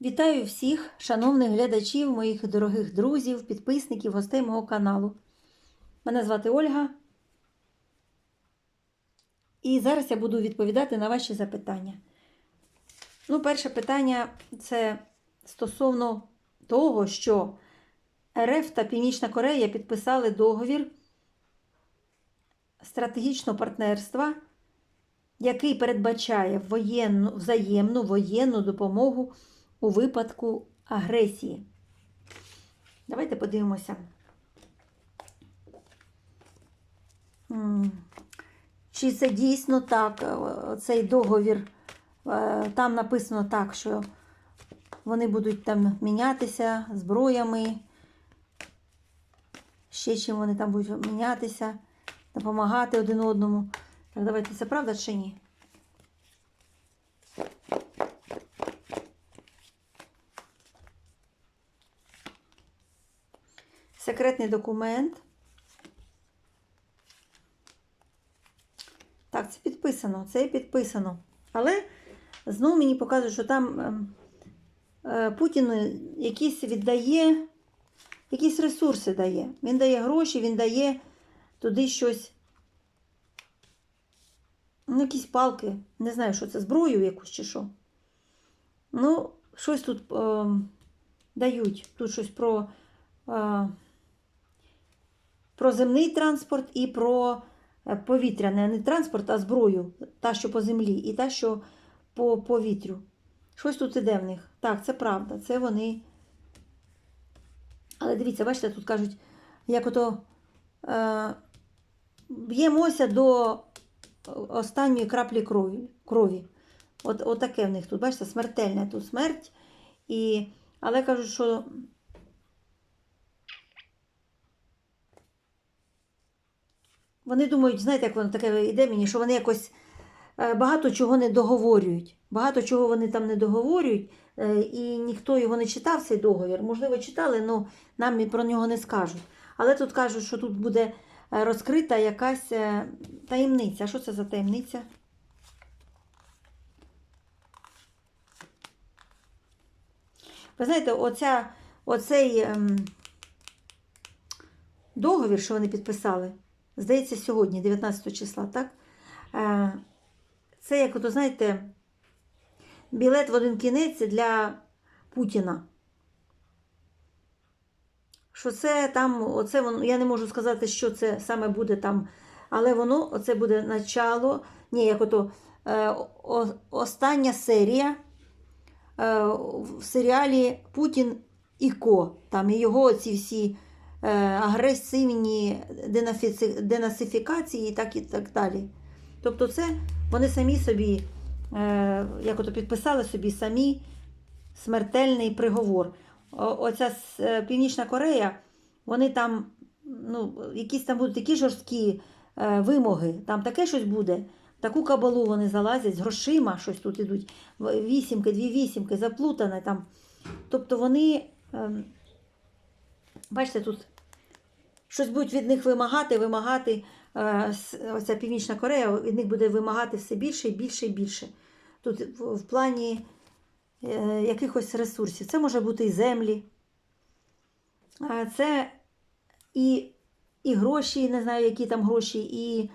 Вітаю всіх, шановних глядачів, моїх дорогих друзів, підписників, гостей мого каналу. Мене звати Ольга. І зараз я буду відповідати на ваші запитання. Ну, перше питання це стосовно того, що РФ та Північна Корея підписали договір стратегічного партнерства, який передбачає воєнну, взаємну воєнну допомогу у випадку агресії. Давайте подивимося. Чи це дійсно так, е, цей договір? е, Там написано так, що вони будуть там мінятися зброями, ще чим вони там будуть мінятися, допомагати один одному. Так, давайте, це правда чи ні? Секретний документ. Так, це підписано, це підписано. Але знову мені показують, що там ем, е, Путін якісь віддає, якісь ресурси дає. Він дає гроші, він дає туди щось. Ну, якісь палки. Не знаю, що це, зброю якусь чи що. Ну, щось тут е, дають. Тут щось про. Е, про земний транспорт і про е, повітряний, не транспорт, а зброю, та, що по землі, і та, що по повітрю. Щось тут іде в них. Так, це правда, це вони. Але дивіться, бачите, тут кажуть, як ото е, б'ємося до останньої краплі крові. крові. От, от таке в них тут, бачите, смертельна тут смерть. І, але кажуть, що Вони думають, знаєте, як воно таке йде мені, що вони якось е, багато чого не договорюють. Багато чого вони там не договорюють, е, і ніхто його не читав, цей договір. Можливо, читали, але нам про нього не скажуть. Але тут кажуть, що тут буде е, розкрита якась таємниця. Що це за таємниця? Ви знаєте, оця, оцей ем, договір, що вони підписали, здається, сьогодні, 19 числа, так? Е, Це, як ото, знаєте, білет в один кінець для Путіна. Що це там, оце воно, я не можу сказати, що це саме буде там, але воно, оце буде начало, ні, як ото е, о, остання серія е, в серіалі Путін і Ко. Там і його ці всі агресивні денафіци- денацифікації і так і так далі. Тобто, це вони самі собі, е, як ото підписали собі самі смертельний приговор. Оця е, Північна Корея, вони там, ну, якісь там будуть такі жорсткі е, вимоги, там таке щось буде. Таку кабалу вони залазять з грошима, щось тут ідуть. Вісімки, дві вісімки, заплутане там. Тобто вони, ем, бачите, тут щось будуть від них вимагати, вимагати. е, Оця Північна Корея від них буде вимагати все більше і більше і більше. Тут в, плані е, якихось ресурсів. Це може бути і землі, це і, і гроші, не знаю, які там гроші, і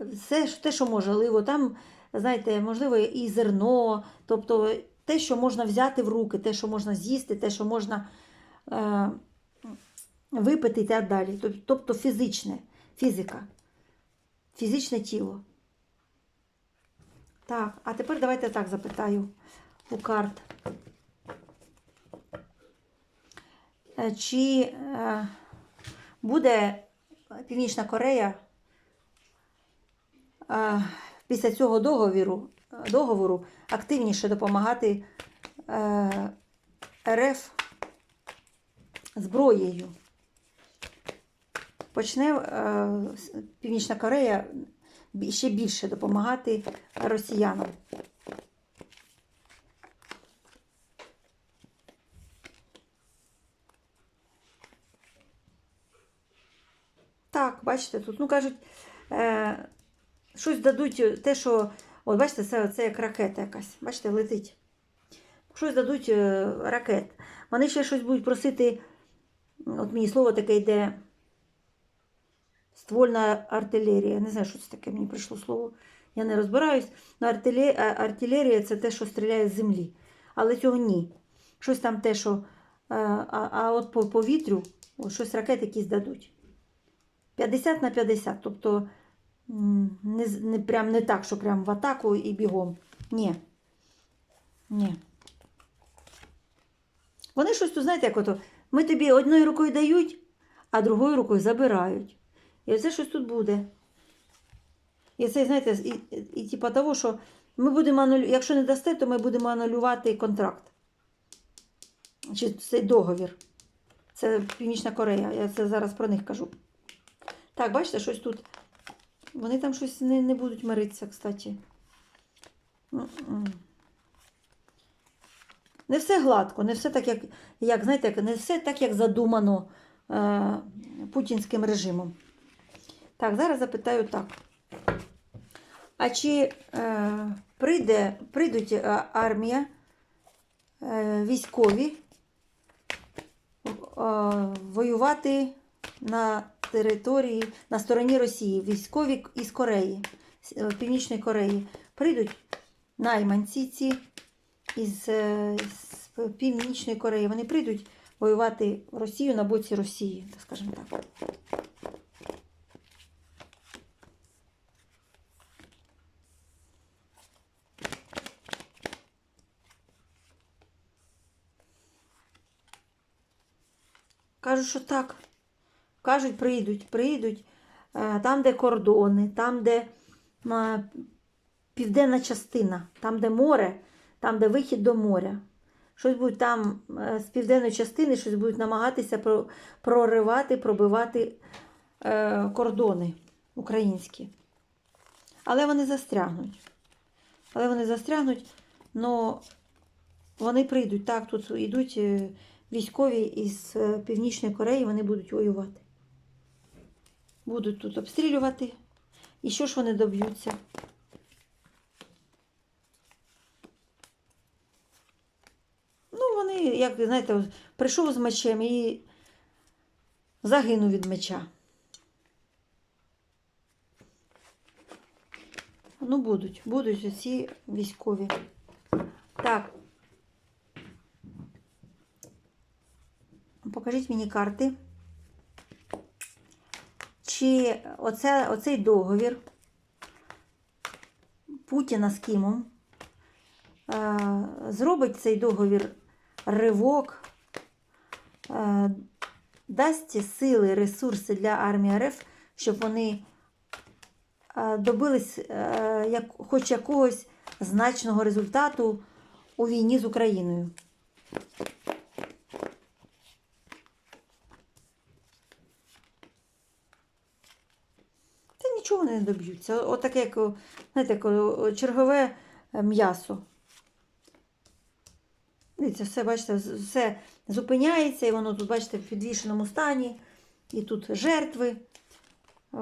все те, що можливо. Там, знаєте, можливо, і зерно, тобто те, що можна взяти в руки, те, що можна з'їсти, те, що можна е, випити і так далі. Тобто фізичне, фізика, фізичне тіло. Так, а тепер давайте так запитаю у карт. Е, Чи е, буде Північна Корея е, після цього договору, договору активніше допомагати РФ зброєю? Почне е, Північна Корея ще більше допомагати росіянам. Так, бачите, тут, ну кажуть, е, щось дадуть, те, що, от бачите, це, це як ракета якась, бачите, летить. щось дадуть е, ракет. Вони ще щось будуть просити. От мені слово таке йде. Ствольна артилерія. Не знаю, що це таке, мені прийшло слово. Я не розбираюсь. Но артилерія це те, що стріляє з землі. Але цього ні. Щось там те, що. е, А, а от по повітрю щось ракети якісь дадуть. 50 на 50. Тобто не, не, прям не так, що прям в атаку і бігом. Ні. Ні. Вони щось тут, знаєте, як ото. Ми тобі одною рукою дають, а другою рукою забирають. І оце щось тут буде. І це, знаєте, і, і, і типа того, що ми будемо анулю... якщо не дасте, то ми будемо анулювати контракт. Чи цей договір. Це Північна Корея. Я це зараз про них кажу. Так, бачите, щось тут. Вони там щось не, не будуть миритися, кстати. Не все гладко, не все так, як, як знаєте, не все так, як задумано е, путінським режимом. Так, зараз запитаю так. А чи е, прийде, прийдуть е, армія, е, військові е, воювати на території, на стороні Росії, військові із Кореї, е, Північної Кореї, прийдуть найманці ці із, е, з Північної Кореї. Вони прийдуть воювати Росію на боці Росії, скажімо так. Кажуть, що так. Кажуть, прийдуть, прийдуть е, там, де кордони, там, де південна частина, там, де море, там, де вихід до моря. Щось будуть там е, з південної частини, щось будуть намагатися проривати, пробивати е, кордони українські. Але вони застрягнуть. Але вони застрягнуть, але вони прийдуть. Так, тут йдуть е, військові із е, Північної Кореї, вони будуть воювати. Будуть тут обстрілювати. І що ж вони доб'ються? Ну, вони, як знаєте, прийшов з мечем і загинув від меча. Ну, будуть, будуть ці військові. Так. Покажіть мені карти. Чи оце, оцей договір Путіна з Кімом е, зробить цей договір ривок, е, дасть сили, ресурси для армії РФ, щоб вони е, добились хоч якогось значного результату у війні з Україною. Та нічого вони не доб'ються. Отаке, як, знаєте, чергове е, м'ясо. Дивіться, все, бачите, все зупиняється, і воно тут, бачите, в підвішеному стані. І тут жертви.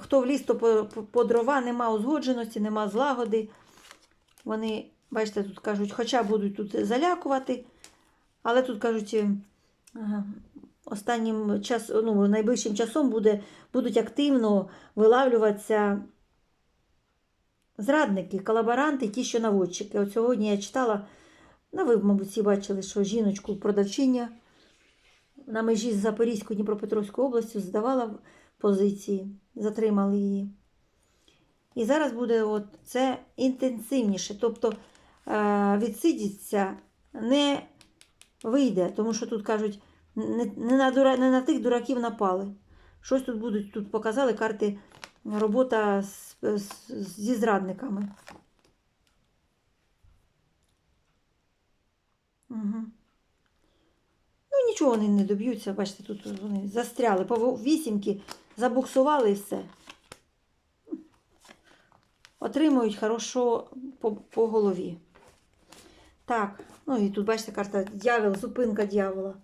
Хто в ліс, то по, по, по дрова нема узгодженості, нема злагоди. Вони, бачите, тут кажуть, хоча будуть тут залякувати, але тут кажуть, е, останнім час, ну, найближчим часом буде, будуть активно вилавлюватися зрадники, колаборанти, ті, що наводчики. От сьогодні я читала, ну ви, мабуть, всі бачили, що жіночку продавчиня на межі з Запорізькою Дніпропетровською областю здавала позиції, затримали її. І зараз буде от це інтенсивніше. Тобто е, відсидіться не вийде, тому що тут кажуть, не, на, дура, не на тих дураків напали. Щось тут будуть, тут показали карти робота з, з, зі зрадниками. Угу. Ну, нічого вони не доб'ються, бачите, тут вони застряли. По вісімки забуксували і все. Отримують хорошо по, по голові. Так, ну і тут, бачите, карта дьявол, зупинка дьявола.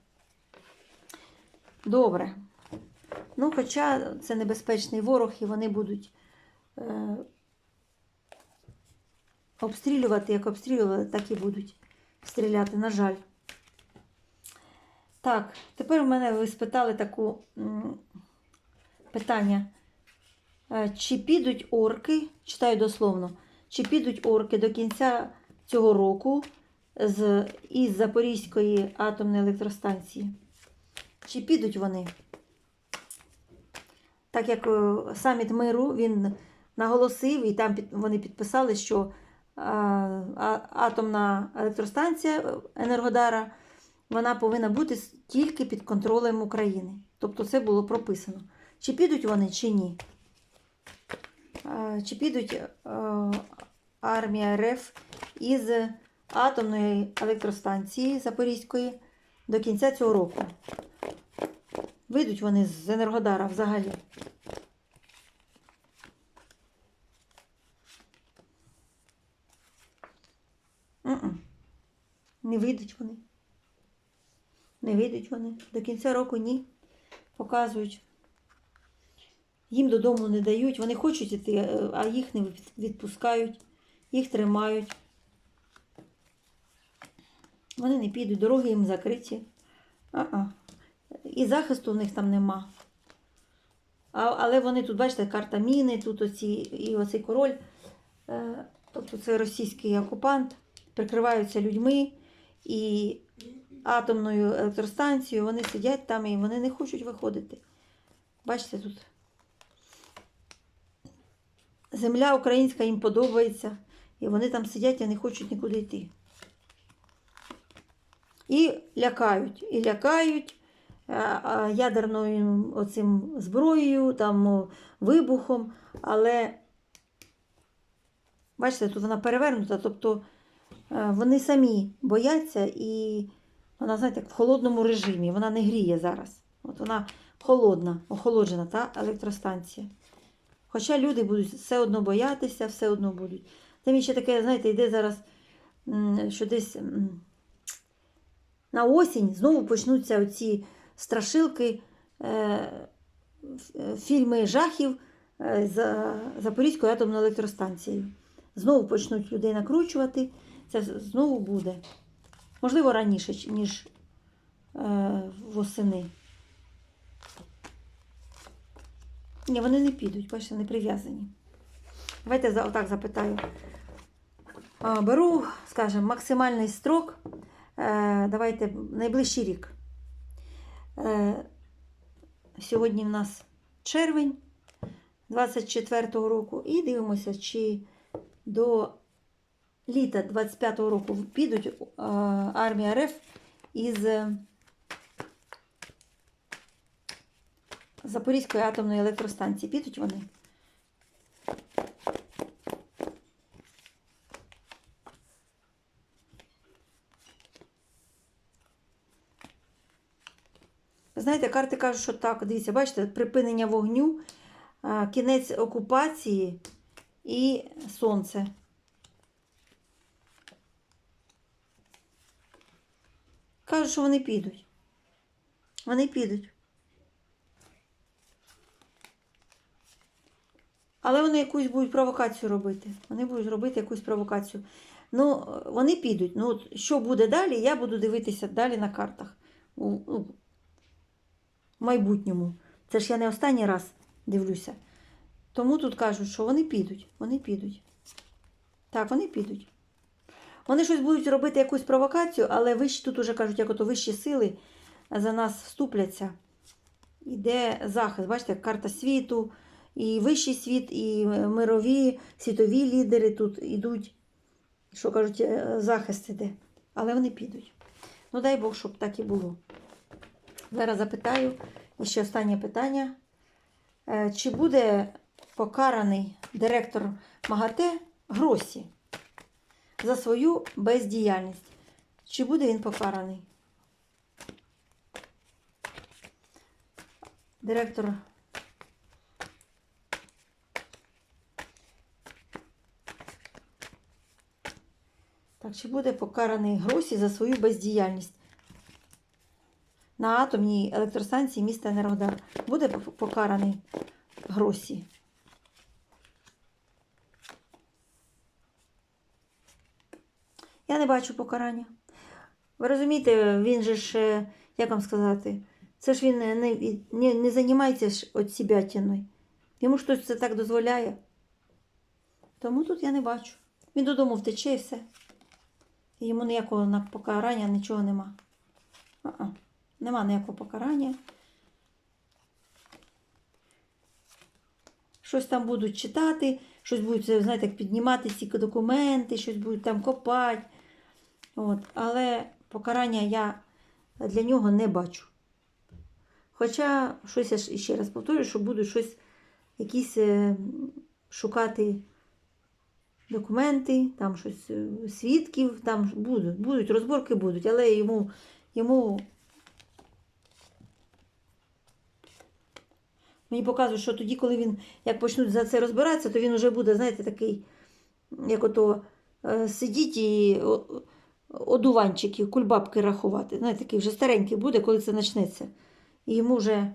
Добре. Ну, хоча це небезпечний ворог, і вони будуть е, обстрілювати, як обстрілювали, так і будуть стріляти, на жаль. Так, тепер в мене ви спитали таку м, питання. Е, Чи підуть орки, читаю дословно, чи підуть орки до кінця цього року з, із Запорізької атомної електростанції? Чи підуть вони? Так як е, саміт миру він наголосив, і там вони підписали, що а- атомна електростанція е, Енергодара вона повинна бути тільки під контролем України. Тобто це було прописано. Чи підуть вони, чи ні? Чи підуть е, армія РФ із атомної електростанції Запорізької до кінця цього року? Вийдуть вони з Енергодара взагалі. Не вийдуть вони. Не вийдуть вони. До кінця року ні. Показують. Їм додому не дають. Вони хочуть іти, е, а їх не відпускають, їх тримають. Вони не підуть, дороги їм закриті. А-а. І захисту в них там нема. А, але вони тут, бачите, карта міни, тут оці, і оцей король, е, тобто це російський окупант, прикриваються людьми і атомною електростанцією. Вони сидять там і вони не хочуть виходити. Бачите, тут земля українська їм подобається, і вони там сидять і не хочуть нікуди йти. І лякають, і лякають е, ядерною оцим зброєю, там вибухом, але бачите, тут вона перевернута, тобто е, вони самі бояться і вона, знаєте, в холодному режимі, вона не гріє зараз. От вона холодна, охолоджена та електростанція. Хоча люди будуть все одно боятися, все одно будуть. Тим ще таке, знаєте, йде зараз, що десь на осінь знову почнуться оці страшилки, е, е, фільми жахів е, за Запорізькою атомною електростанцією. Знову почнуть людей накручувати. Це знову буде. Можливо, раніше, ніж е, восени. Ні, вони не підуть, бачите, не прив'язані. Давайте отак запитаю. Беру, скажімо, максимальний строк. Е, Давайте найближчий рік. Е, Сьогодні в нас червень 24-го року. І дивимося, чи до літа 25-го року підуть е, армія РФ із е, Запорізької атомної електростанції. Підуть вони? Знаєте, карти кажуть, що так, дивіться, бачите, припинення вогню, кінець окупації і сонце. Кажуть, що вони підуть. Вони підуть. Але вони якусь будуть провокацію робити. Вони будуть робити якусь провокацію. Ну, вони підуть. Ну, от що буде далі, я буду дивитися далі на картах. У, у, майбутньому. Це ж я не останній раз дивлюся. Тому тут кажуть, що вони підуть. Вони підуть. Так, вони підуть. Вони щось будуть робити якусь провокацію, але вищі, тут уже кажуть, як ото вищі сили за нас вступляться. Іде захист. Бачите, карта світу, і вищий світ, і мирові, світові лідери тут ідуть. Що кажуть, е, захист іде. Але вони підуть. Ну, дай Бог, щоб так і було. Зараз запитаю і ще останнє питання. Е, Чи буде покараний директор МАГАТЕ Гросі за свою бездіяльність? Чи буде він покараний? Директор Так, чи буде покараний Гросі за свою бездіяльність? на атомній електростанції міста Енергодар. Буде покараний Гросі. Я не бачу покарання. Ви розумієте, він же ж, е, як вам сказати, це ж він не, не, не, займається ж от себятиною. Йому ж хтось це так дозволяє. Тому тут я не бачу. Він додому втече і все. Йому ніякого покарання, нічого нема. А-а. Нема ніякого покарання. Щось там будуть читати, щось будуть, знаєте, піднімати ці документи, щось будуть там копати. От. Але покарання я для нього не бачу. Хоча щось я ще раз повторюю, що будуть щось якісь е, шукати документи, там щось е, свідків, там будуть, будуть, розборки будуть, але йому, йому мені показують, що тоді, коли він як почнуть за це розбиратися, то він вже буде, знаєте, такий, як ото е, сидіть і о- о- одуванчики, кульбабки рахувати. Знаєте, такий вже старенький буде, коли це почнеться. І йому вже.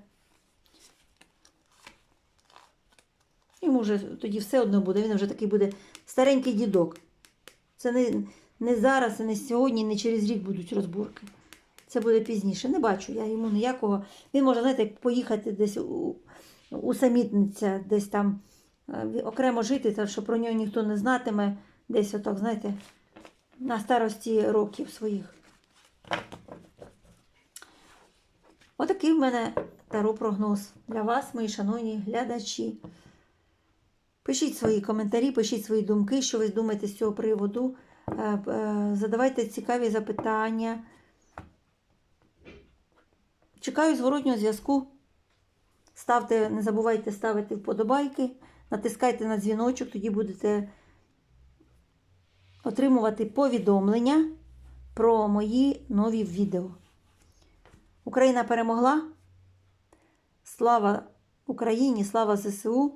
Йому вже тоді все одно буде. Він вже такий буде старенький дідок. Це не, не зараз, і не сьогодні, не через рік будуть розборки. Це буде пізніше. Не бачу я йому ніякого. Він може, знаєте, поїхати десь у, усамітниця, десь там е, окремо жити, так що про нього ніхто не знатиме, десь отак, знаєте, на старості років своїх. Отакий в мене таро прогноз для вас, мої шановні глядачі. Пишіть свої коментарі, пишіть свої думки, що ви думаєте з цього приводу. Е, е, Задавайте цікаві запитання. Чекаю зворотнього зв'язку. Ставте, не забувайте ставити вподобайки, натискайте на дзвіночок, тоді будете отримувати повідомлення про мої нові відео. Україна перемогла. Слава Україні, слава ЗСУ.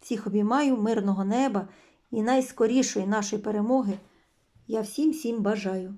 Всіх обіймаю, мирного неба і найскорішої нашої перемоги. Я всім всім бажаю.